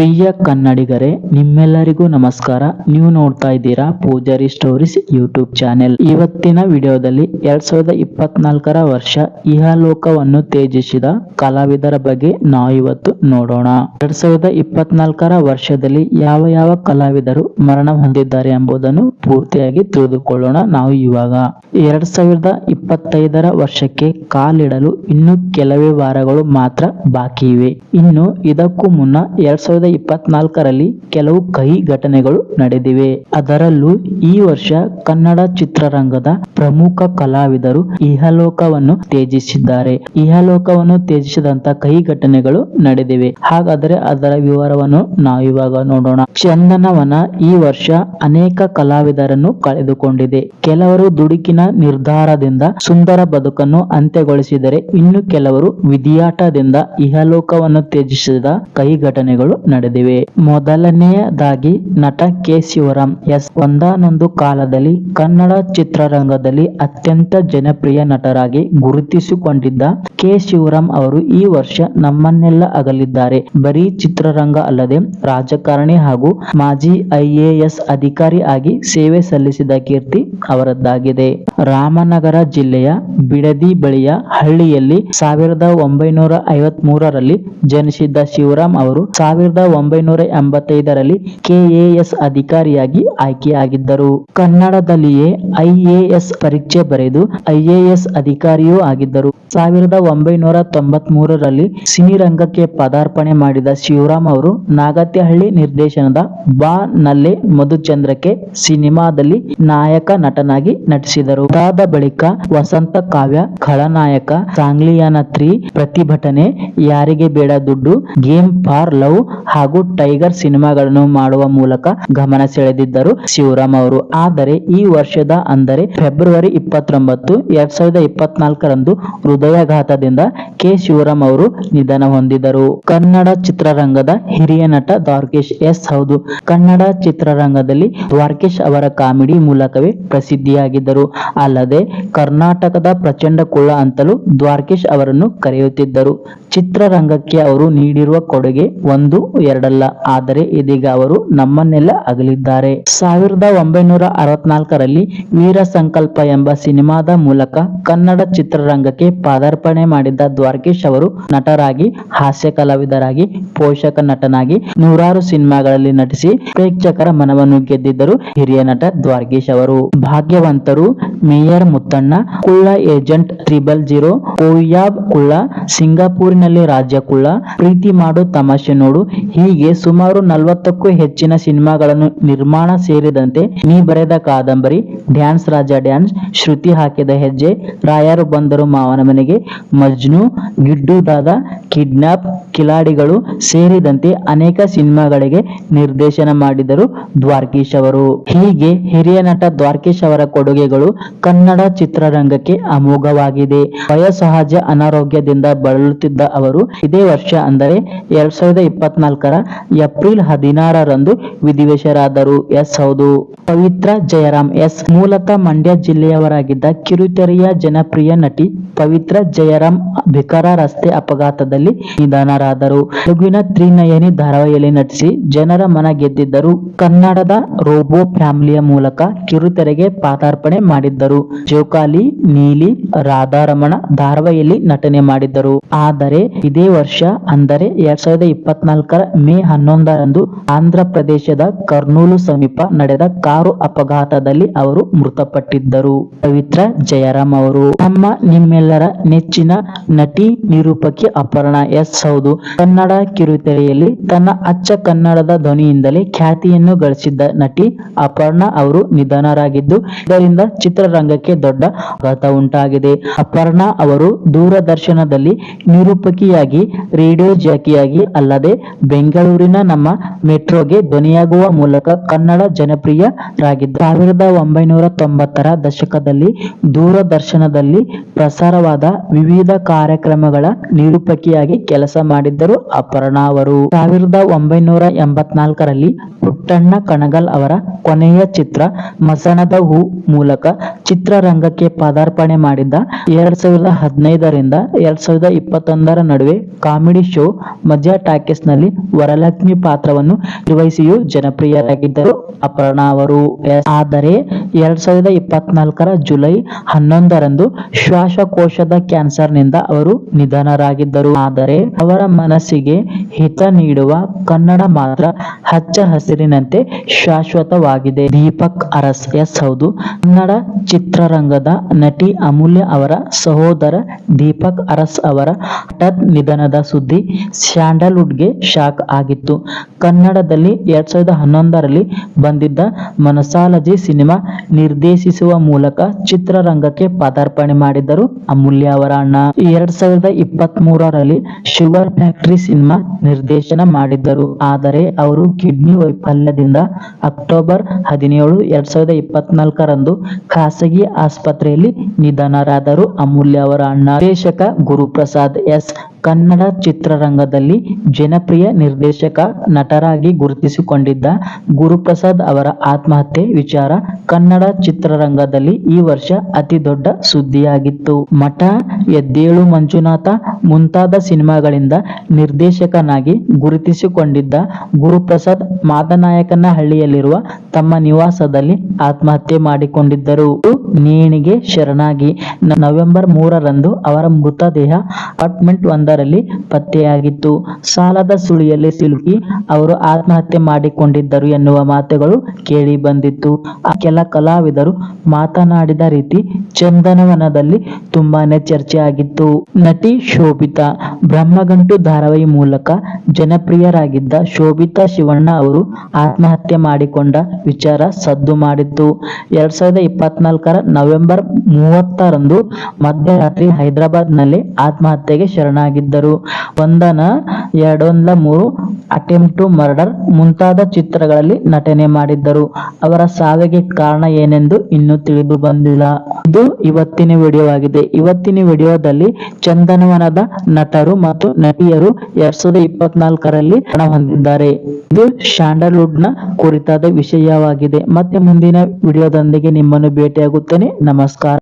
ಪ್ರಿಯ ಕನ್ನಡಿಗರೇ, ನಿಮ್ಮೆಲ್ಲರಿಗೂ ನಮಸ್ಕಾರ. ನೀವು ನೋಡ್ತಾ ಇದ್ದೀರಾ ಪೂಜಾರಿ ಸ್ಟೋರೀಸ್ ಯೂಟ್ಯೂಬ್ ಚಾನೆಲ್. ಇವತ್ತಿನ ವಿಡಿಯೋದಲ್ಲಿ ಎರಡ್ ಸಾವಿರದ ಇಪ್ಪತ್ನಾಲ್ಕರ ವರ್ಷ ಇಹಲೋಕವನ್ನು ತೇಜಿಸಿದ ಕಲಾವಿದರ ಬಗ್ಗೆ ನಾವು ಇವತ್ತು ನೋಡೋಣ. ಎರಡ್ ಸಾವಿರದ ಇಪ್ಪತ್ನಾಲ್ಕರ ವರ್ಷದಲ್ಲಿ ಯಾವ ಯಾವ ಕಲಾವಿದರು ಮರಣ ಹೊಂದಿದ್ದಾರೆ ಎಂಬುದನ್ನು ಪೂರ್ತಿಯಾಗಿ ತಿಳಿದುಕೊಳ್ಳೋಣ ನಾವು ಇವಾಗ. ಎರಡ್ ಸಾವಿರದ ಇಪ್ಪತ್ತೈದರ ವರ್ಷಕ್ಕೆ ಕಾಲಿಡಲು ಇನ್ನು ಕೆಲವೇ ವಾರಗಳು ಮಾತ್ರ ಬಾಕಿ ಇವೆ ಇನ್ನು ಇದಕ್ಕೂ ಮುನ್ನ ಎರಡ್ ಸಾವಿರದ ಇಪ್ಪತ್ನಾಲ್ಕರಲ್ಲಿ ಕೆಲವು ಕಹಿ ಘಟನೆಗಳು ನಡೆದಿವೆ. ಅದರಲ್ಲೂ ಈ ವರ್ಷ ಕನ್ನಡ ಚಿತ್ರರಂಗದ ಪ್ರಮುಖ ಕಲಾವಿದರು ಇಹಲೋಕವನ್ನು ತ್ಯಜಿಸಿದ್ದಾರೆ. ಇಹಲೋಕವನ್ನು ತ್ಯಜಿಸಿದಂತ ಕಹಿ ಘಟನೆಗಳು ನಡೆದಿವೆ. ಹಾಗಾದರೆ ಅದರ ವಿವರವನ್ನು ನಾವಿವಾಗ ನೋಡೋಣ. ಚಂದನವನ ಈ ವರ್ಷ ಅನೇಕ ಕಲಾವಿದರನ್ನು ಕಳೆದುಕೊಂಡಿದೆ. ಕೆಲವರು ದುಡುಕಿನ ನಿರ್ಧಾರದಿಂದ ಸುಂದರ ಬದುಕನ್ನು ಅಂತ್ಯಗೊಳಿಸಿದರೆ, ಇನ್ನು ಕೆಲವರು ವಿಧಿಯಾಟದಿಂದ ಇಹಲೋಕವನ್ನು ತ್ಯಜಿಸಿದ ಕಹಿ ಘಟನೆಗಳು ನಡೆದಿವೆ. ಮೊದಲನೆಯದಾಗಿ ನಟ ಕೆ. ಶಿವರಾಮ್ ಎಸ್. ಒಂದಾನೊಂದು ಕಾಲದಲ್ಲಿ ಕನ್ನಡ ಚಿತ್ರರಂಗದಲ್ಲಿ ಅತ್ಯಂತ ಜನಪ್ರಿಯ ನಟರಾಗಿ ಗುರುತಿಸಿಕೊಂಡಿದ್ದ ಕೆ. ಶಿವರಾಮ್ ಅವರು ಈ ವರ್ಷ ನಮ್ಮನ್ನೆಲ್ಲ ಅಗಲಿದ್ದಾರೆ. ಬರೀ ಚಿತ್ರರಂಗ ಅಲ್ಲದೆ ರಾಜಕಾರಣಿ ಹಾಗೂ ಮಾಜಿ ಐಎಎಸ್ ಅಧಿಕಾರಿ ಆಗಿ ಸೇವೆ ಸಲ್ಲಿಸಿದ ಕೀರ್ತಿ ಅವರದ್ದಾಗಿದೆ. ರಾಮನಗರ ಜಿಲ್ಲೆಯ ಬಿಡದಿ ಬಳಿಯ ಹಳ್ಳಿಯಲ್ಲಿ ಸಾವಿರದ ಒಂಬೈನೂರ ಐವತ್ ಮೂರರಲ್ಲಿ ಜನಿಸಿದ್ದ ಶಿವರಾಮ್ ಅವರು ಸಾವಿರದ ಒಂಬೈನೂರ ಎಂಬತ್ತೈದರಲ್ಲಿ ಕೆಎಎಸ್ ಅಧಿಕಾರಿಯಾಗಿ ಆಯ್ಕೆಯಾಗಿದ್ದರು. ಕನ್ನಡದಲ್ಲಿಯೇ ಐಎಎಸ್ ಪರೀಕ್ಷೆ ಬರೆದು ಐಎಎಸ್ ಅಧಿಕಾರಿಯೂ ಆಗಿದ್ದರು. ಸಾವಿರದ ಒಂಬೈನೂರ ತೊಂಬತ್ ಮೂರರಲ್ಲಿ ಸಿನಿರಂಗಕ್ಕೆ ಪದಾರ್ಪಣೆ ಮಾಡಿದ ಶಿವರಾಮ್ ಅವರು ನಾಗತಿಹಳ್ಳಿ ನಿರ್ದೇಶನದ ಬಾ ನಲ್ಲೆ ಮಧುಚಂದ್ರಕ್ಕೆ ಸಿನಿಮಾದಲ್ಲಿ ನಾಯಕ ನಟನಾಗಿ ನಟಿಸಿದರು. ಅದಾದ ಬಳಿಕ ವಸಂತ ಕಾವ್ಯ, ಖಳನಾಯಕ, ಸಾಂಗ್ಲಿಯಾನ ತ್ರೀ ಪ್ರತಿಭಟನೆ, ಯಾರಿಗೆ ಬೇಡ ದುಡ್ಡು, ಗೇಮ್ ಫಾರ್ ಲವ್ ಹಾಗೂ ಟೈಗರ್ ಸಿನಿಮಾಗಳನ್ನು ಮಾಡುವ ಮೂಲಕ ಗಮನ ಸೆಳೆದಿದ್ದರು ಶಿವರಾಮ್ ಅವರು. ಆದರೆ ಈ ವರ್ಷದ ಅಂದರೆ ಫೆಬ್ರವರಿ ಇಪ್ಪತ್ತೊಂಬತ್ತು, ಎರಡ್ ಸಾವಿರದ ಇಪ್ಪತ್ನಾಲ್ಕರಂದು ಹೃದಯಾಘಾತದಿಂದ ಕೆ. ಶಿವರಾಮ್ ಅವರು ನಿಧನ ಹೊಂದಿದರು. ಕನ್ನಡ ಚಿತ್ರರಂಗದ ಹಿರಿಯ ನಟ ದ್ವಾರ್ಕೇಶ್ ಎಸ್ ಹೌದು. ಕನ್ನಡ ಚಿತ್ರರಂಗದಲ್ಲಿ ದ್ವಾರಕೇಶ್ ಅವರ ಕಾಮಿಡಿ ಮೂಲಕವೇ ಪ್ರಸಿದ್ಧಿಯಾಗಿದ್ದರು. ಅಲ್ಲದೆ ಕರ್ನಾಟಕದ ಪ್ರಚಂಡ ಕುಳ್ಳ ಅಂತಲೂ ದ್ವಾರಕೇಶ್ ಅವರನ್ನು ಕರೆಯುತ್ತಿದ್ದರು. ಚಿತ್ರರಂಗಕ್ಕೆ ಅವರು ನೀಡಿರುವ ಕೊಡುಗೆ ಒಂದು ಎರಡಲ್ಲ. ಆದರೆ ಇದೀಗ ಅವರು ನಮ್ಮನ್ನೆಲ್ಲ ಅಗಲಿದ್ದಾರೆ. ಸಾವಿರದ ಒಂಬೈನೂರ ಅರವತ್ನಾಲ್ಕರಲ್ಲಿ ವೀರ ಸಂಕಲ್ಪ ಎಂಬ ಸಿನಿಮಾದ ಮೂಲಕ ಕನ್ನಡ ಚಿತ್ರರಂಗಕ್ಕೆ ಪಾದಾರ್ಪಣೆ ಮಾಡಿದ್ದ ದ್ವಾರಕೇಶ್ ಅವರು ನಟರಾಗಿ, ಹಾಸ್ಯ ಕಲಾವಿದರಾಗಿ, ಪೋಷಕ ನಟನಾಗಿ ನೂರಾರು ಸಿನಿಮಾಗಳಲ್ಲಿ ನಟಿಸಿ ಪ್ರೇಕ್ಷಕರ ಮನವನ್ನು ಗೆದ್ದಿದ್ದರು ಹಿರಿಯ ನಟ ದ್ವಾರಕೇಶ್ ಅವರು. ಭಾಗ್ಯವಂತರು ಮೇಯರ್ ಮುತ್ತಣ್ಣ, ಕುಳ್ಳ ಏಜೆಂಟ್ ತ್ರಿಬಲ್ ಜೀರೋ ಕೋಯಾಬ್ ಕುಳ್ಳ, ಸಿಂಗಾಪುರಿನಲ್ಲಿ ರಾಜ್ಯ ಕುಳ್ಳ, ಪ್ರೀತಿ ಮಾಡು ತಮಾಷೆ ನೋಡು ಹೀಗೆ ಸುಮಾರು ನಲವತ್ತಕ್ಕೂ ಹೆಚ್ಚಿನ ಸಿನಿಮಾಗಳನ್ನು ನಿರ್ಮಾಣ ಸೇರಿದಂತೆ ನೀ ಬರೆದ ಕಾದಂಬರಿ, ಡ್ಯಾನ್ಸ್ ರಾಜ ಡ್ಯಾನ್ಸ್, ಶ್ರುತಿ ಹಾಕಿದ ಹೆಜ್ಜೆ, ರಾಯರು ಬಂದರು ಮಾವನ ಮನೆಗೆ, ಮಜ್ನು, ಗಿಡ್ಡು ದಾದ, ಕಿಡ್ನಾಪ್, ಕಿಲಾಡಿಗಳು ಸೇರಿದಂತೆ ಅನೇಕ ಸಿನಿಮಾಗಳಿಗೆ ನಿರ್ದೇಶನ ಮಾಡಿದರು ದ್ವಾರ್ಕೀಶ್ ಅವರು. ಹೀಗೆ ಹಿರಿಯ ನಟ ದ್ವಾರ್ಕೀಶ್ ಅವರ ಕೊಡುಗೆಗಳು ಕನ್ನಡ ಚಿತ್ರರಂಗಕ್ಕೆ ಅಮೋಘವಾಗಿದೆ. ವಯಸ್ಸಹಜ ಅನಾರೋಗ್ಯದಿಂದ ಬಳಲುತ್ತಿದ್ದ ಅವರು ಇದೇ ವರ್ಷ ಅಂದರೆ ಎರಡ್ ಸಾವಿರದ ಇಪ್ಪತ್ನಾಲ್ಕರ ಏಪ್ರಿಲ್ ಹದಿನಾರರಂದು ವಿಧಿವಶರಾದರು. ಎಸ್ ಹೌದು. ಪವಿತ್ರ ಜಯರಾಮ್ ಎಸ್ ಮೂಲತಃ ಮಂಡ್ಯ ಜಿಲ್ಲೆಯವರಾಗಿದ್ದ ಕಿರುತೆರೆಯ ಜನಪ್ರಿಯ ನಟಿ ಪವಿತ್ರ ಜಯರಾಮ್ ಬಿಕರ ರಸ್ತೆ ಅಪಘಾತದಲ್ಲಿ ನಿಧನರಾದರು. ತೆಲುಗಿನ ತ್ರಿನಯನಿ ಧಾರಾವಾಹಿಯಲ್ಲಿ ನಟಿಸಿ ಜನರ ಮನ ಗೆದ್ದಿದ್ದರು. ಕನ್ನಡದ ರೋಬೋ ಫ್ಯಾಮಿಲಿಯ ಮೂಲಕ ಕಿರುತೆರೆಗೆ ಪಾದಾರ್ಪಣೆ ಮಾಡಿದ್ದರು. ಜೋಕಾಲಿ, ನೀಲಿ, ರಾಧಾರಮಣ ಧಾರಾವಾಹಿಯಲ್ಲಿ ನಟನೆ ಮಾಡಿದ್ದರು. ಆದರೆ ಇದೇ ವರ್ಷ ಅಂದರೆ ಎರಡ್ ಸಾವಿರದ ಇಪ್ಪತ್ನಾಲ್ಕರ ಮೇ ಹನ್ನೊಂದರಂದು ಆಂಧ್ರ ಪ್ರದೇಶದ ಕರ್ನೂಲು ಸಮೀಪ ನಡೆದ ಕಾರು ಅಪಘಾತದಲ್ಲಿ ಅವರು ಮೃತಪಟ್ಟಿದ್ದರು. ಪವಿತ್ರ ಜಯರಾಮ್ ಅವರು. ನಮ್ಮ ನಿಮ್ಮೆಲ್ಲರ ನೆಚ್ಚಿನ ನಟಿ ನಿರೂಪಕಿ ಅಪರ್ಣ ಎಸ್ ಹೌದು. ಕನ್ನಡ ಕಿರುತೆರೆಯಲ್ಲಿ ತನ್ನ ಅಚ್ಚ ಕನ್ನಡದ ಧ್ವನಿಯಿಂದಲೇ ಖ್ಯಾತಿಯನ್ನು ಗಳಿಸಿದ್ದ ನಟಿ ಅಪರ್ಣ ಅವರು ನಿಧನರಾಗಿದ್ದು, ಇದರಿಂದ ಚಿತ್ರರಂಗಕ್ಕೆ ದೊಡ್ಡ ಆಘಾತ ಉಂಟಾಗಿದೆ. ಅಪರ್ಣ ಅವರು ದೂರದರ್ಶನದಲ್ಲಿ ನಿರೂಪಕಿಯಾಗಿ, ರೇಡಿಯೋ ಜಾಕಿಯಾಗಿ ಅಲ್ಲದೆ ಬೆಂಗಳೂರಿನ ನಮ್ಮ ಮೆಟ್ರೋಗೆ ಧ್ವನಿಯಾಗುವ ಮೂಲಕ ಕನ್ನಡ ಜನಪ್ರಿಯರಾಗಿದ್ದ. ಸಾವಿರದ ಒಂಬೈನೂರ ತೊಂಬತ್ತರ ದಶಕದಲ್ಲಿ ದೂರದರ್ಶನದಲ್ಲಿ ಪ್ರಸಾರವಾದ ವಿವಿಧ ಕಾರ್ಯಕ್ರಮಗಳ ನಿರೂಪಕಿಯಾಗಿ ಕೆಲಸ ಮಾಡಿದ್ದರು ಅಪರ್ಣಾ ಅವರು. ಸಾವಿರದ ಒಂಬೈನೂರ ಎಂಬತ್ನಾಲ್ಕರಲ್ಲಿ ಪುಟ್ಟಣ್ಣ ಕಣಗಲ್ ಅವರ ಕೊನೆಯ ಚಿತ್ರ ಮಸಣದ ಹೂ ಮೂಲಕ ಚಿತ್ರರಂಗಕ್ಕೆ ಪದಾರ್ಪಣೆ ಮಾಡಿದ್ದ. ಎರಡ್ ಸಾವಿರದ ಹದಿನೈದರಿಂದ ಎರಡ್ ಸಾವಿರದ ಇಪ್ಪತ್ತೊಂದರ ನಡುವೆ ಕಾಮಿಡಿ ಶೋ ಮಜಾ ಟಾಕೀಸ್ನಲ್ಲಿ ವರಲಕ್ಷ್ಮಿ ಪಾತ್ರವನ್ನು ನಿರ್ವಹಿಸಿಯೂ ಜನಪ್ರಿಯರಾಗಿದ್ದರು. ಅಪರ್ಣ ಅವರು ಆದರೆ ಎರಡ್ ಸಾವಿರದ ಇಪ್ಪತ್ನಾಲ್ಕರ ಜುಲೈ ಹನ್ನೊಂದರಂದು ಶ್ವಾಸಕೋಶದ ಕ್ಯಾನ್ಸರ್ನಿಂದ ಅವರು ನಿಧನರಾಗಿದ್ದರು. ಆದರೆ ಅವರ ಮನಸ್ಸಿಗೆ ಹಿತ ನೀಡುವ ಕನ್ನಡ ಮಾತ್ರ ಹಚ್ಚ ಹಸಿರಿನಂತೆ ಶಾಶ್ವತವಾಗಿದೆ. ದೀಪಕ್ ಅರಸ್ ಎಸ್. ಹೌದು. ಕನ್ನಡ ಚಿತ್ರರಂಗದ ನಟಿ ಅಮೂಲ್ಯ ಅವರ ಸಹೋದರ ದೀಪಕ್ ಅರಸ್ ಅವರ ಹಠಾತ್ ನಿಧನದ ಸುದ್ದಿ ಸ್ಯಾಂಡಲ್ವುಡ್ಗೆ ಶಾಕ್ ಆಗಿತ್ತು. ಕನ್ನಡದಲ್ಲಿ ಎರಡ್ ಸಾವಿರದ ಹನ್ನೊಂದರಲ್ಲಿ ಬಂದಿದ್ದ ಮನಸಾಲಜಿ ಸಿನಿಮಾ ನಿರ್ದೇಶಿಸುವ ಮೂಲಕ ಚಿತ್ರರಂಗಕ್ಕೆ ಪದಾರ್ಪಣೆ ಮಾಡಿದ್ದರು ಅಮೂಲ್ಯ ಅವರ ಅಣ್ಣ. ಎರಡ್ ಸಾವಿರದ ಇಪ್ಪತ್ತ್ ಮೂರರಲ್ಲಿ ಶುಗರ್ ಫ್ಯಾಕ್ಟರಿ ಸಿನಿಮಾ ನಿರ್ದೇಶನ ಮಾಡಿದ್ದರು. ಆದರೆ ಅವರು ಕಿಡ್ನಿ ವೈಫಲ್ಯದಿಂದ ಅಕ್ಟೋಬರ್ ಹದಿನೇಳು, ಎರಡ್ ಸಾವಿರದ ಇಪ್ಪತ್ನಾಲ್ಕರಂದು ಖಾಸಗಿ ಆಸ್ಪತ್ರೆಯಲ್ಲಿ ನಿಧನರಾದರು ಅಮೂಲ್ಯ ಅವರ ಅಣ್ಣ. ನಿರ್ದೇಶಕ ಗುರುಪ್ರಸಾದ್ ಎಸ್. ಕನ್ನಡ ಚಿತ್ರರಂಗದಲ್ಲಿ ಜನಪ್ರಿಯ ನಿರ್ದೇಶಕ, ನಟರಾಗಿ ಗುರುತಿಸಿಕೊಂಡಿದ್ದ ಗುರುಪ್ರಸಾದ್ ಅವರ ಆತ್ಮಹತ್ಯೆ ವಿಚಾರ ಕನ್ನಡ ಚಿತ್ರರಂಗದಲ್ಲಿ ಈ ವರ್ಷ ಅತಿ ದೊಡ್ಡ ಸುದ್ದಿಯಾಗಿತ್ತು. ಮಠ, ಎದ್ದೇಳು ಮಂಜುನಾಥ ಮುಂತಾದ ಸಿನಿಮಾಗಳಿಂದ ನಿರ್ದೇಶಕನಾಗಿ ಗುರುತಿಸಿಕೊಂಡಿದ್ದ ಗುರುಪ್ರಸಾದ್ ಮಾದನಾಯಕನಹಳ್ಳಿಯಲ್ಲಿರುವ ತಮ್ಮ ನಿವಾಸದಲ್ಲಿ ಆತ್ಮಹತ್ಯೆ ಮಾಡಿಕೊಂಡಿದ್ದರು. ನೇಣಿಗೆ ಶರಣಾಗಿ ನವೆಂಬರ್ ಮೂರರಂದು ಅವರ ಮೃತದೇಹ ಅಪಾರ್ಟ್ಮೆಂಟ್ ಒಂದರಲ್ಲಿ ಪತ್ತೆಯಾಗಿತ್ತು. ಸಾಲದ ಸುಳಿಯಲ್ಲಿ ಸಿಲುಕಿ ಅವರು ಆತ್ಮಹತ್ಯೆ ಮಾಡಿಕೊಂಡಿದ್ದರು ಎನ್ನುವ ಮಾತುಗಳು ಕೇಳಿ ಬಂದಿತ್ತು. ಕೆಲ ಕಲಾವಿದರು ಮಾತನಾಡಿದ ರೀತಿ ಚಂದನವನದಲ್ಲಿ ತುಂಬಾನೇ ಚರ್ಚೆ ಆಗಿತ್ತು ನಟಿ ಶೋಭಿತಾ, ಬ್ರಹ್ಮಗಂಟು ಧಾರಾವಾಹಿ ಮೂಲಕ ಜನಪ್ರಿಯರಾಗಿದ್ದ ಶೋಭಿತಾ ಶಿವಣ್ಣ ಅವರು ಆತ್ಮಹತ್ಯೆ ಮಾಡಿಕೊಂಡ ವಿಚಾರ ಸದ್ದು ಮಾಡಿತ್ತು. ಎರಡ್ ಸಾವಿರದ ಇಪ್ಪತ್ನಾಲ್ಕರ ನವೆಂಬರ್ ಮೂವತ್ತರಂದು ಮಧ್ಯರಾತ್ರಿ ಹೈದರಾಬಾದ್ನಲ್ಲಿ ಆತ್ಮಹತ್ಯೆಗೆ ಶರಣಾಗಿದ್ದರು ಒಂದನ ಎರಡೊಂದ ಮೂರು ಅಟೆಂಪ್ಟ್ ಟು ಮರ್ಡರ್ ಮುಂತಾದ ಚಿತ್ರಗಳಲ್ಲಿ ನಟನೆ ಮಾಡಿದ್ದರು. ಅವರ ಸಾವಿಗೆ ಕಾರಣ ಏನೆಂದು ಇನ್ನೂ ತಿಳಿದು ಬಂದಿಲ್ಲ. ಇದು ಇವತ್ತಿನ ವಿಡಿಯೋ ಆಗಿದೆ ಇವತ್ತಿನ ವಿಡಿಯೋದಲ್ಲಿ ಚಂದನವನದ ನಟರು ಮತ್ತು ನಟಿಯರು ಎರಡ್ ಸಾವಿರದ ಇಪ್ಪತ್ನಾಲ್ಕರಲ್ಲಿ ಹಣ ಹೊಂದಿದ್ದಾರೆ. ಇದು ಸ್ಯಾಂಡಲ್ವುಡ್ನ ಕುರಿತಾದ ವಿಷಯವಾಗಿದೆ. ಮತ್ತೆ ಮುಂದಿನ ವಿಡಿಯೋದೊಂದಿಗೆ ನಿಮ್ಮನ್ನು ಭೇಟಿಯಾಗುತ್ತೇನೆ. ನಮಸ್ಕಾರ.